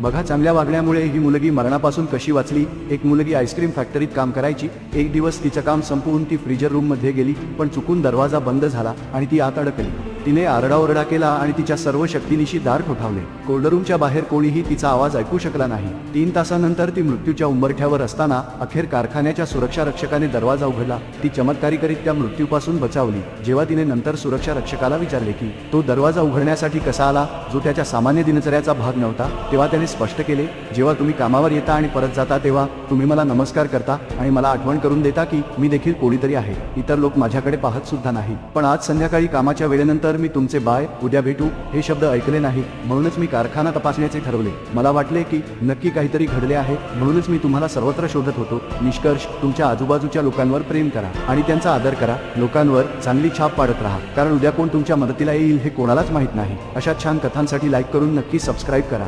बघा चांगल्या वागण्यामुळे ही मुलगी मरणापासून कशी वाचली? एक मुलगी आईस्क्रीम फॅक्टरीत काम करायची एक दिवस तिचं काम संपवून ती फ्रीजर रूममध्ये गेली पण चुकून दरवाजा बंद झाला आणि ती आत अडकली. तिने आरडाओरडा केला आणि तिच्या सर्व शक्तीनिशी दार ठोठावले. कोल्डरूमच्या बाहेर कोणीही तिचा आवाज ऐकू शकला नाही. तीन तासानंतर ती मृत्यूच्या उंबरठ्यावर असताना अखेर कारखान्याच्या सुरक्षा रक्षकाने दरवाजा उघडला. ती चमत्कारिकरित्या मृत्यूपासून बचावली. जेव्हा तिने नंतर सुरक्षा रक्षकाला विचारले की तो दरवाजा उघडण्यासाठी कसा आला? जो त्याच्या सामान्य दिनचर्याचा भाग नव्हता तेव्हा त्याने स्पष्ट केले जेव्हा तुम्ही कामावर येता आणि परत जाता तेव्हा तुम्ही मला नमस्कार करता आणि मला आठवण करून देता की मी देखील कोणीतरी आहे. इतर लोक माझ्याकडे पाहत सुद्धा नाही. पण आज संध्याकाळी कामाच्या वेळेनंतर मी तुमचे बाय उद्या भेटू हे शब्द ऐकले नाही. म्हणूनच मी कारखाना तपासण्याचे ठरवले. मला वाटले की नक्की काहीतरी घडले आहे म्हणूनच मी तुम्हाला सर्वत्र शोधत होतो. निष्कर्ष तुमच्या आजूबाजूच्या लोकांवर प्रेम करा आणि त्यांचा आदर करा. लोकांवर चांगली छाप पाडत राहा. कारण उद्या कोण तुमच्या मदतीला येईल हे कोणालाच माहीत नाही. अशा छान कथा कथांसाठी लाईक करून नक्की सबस्क्राईब करा.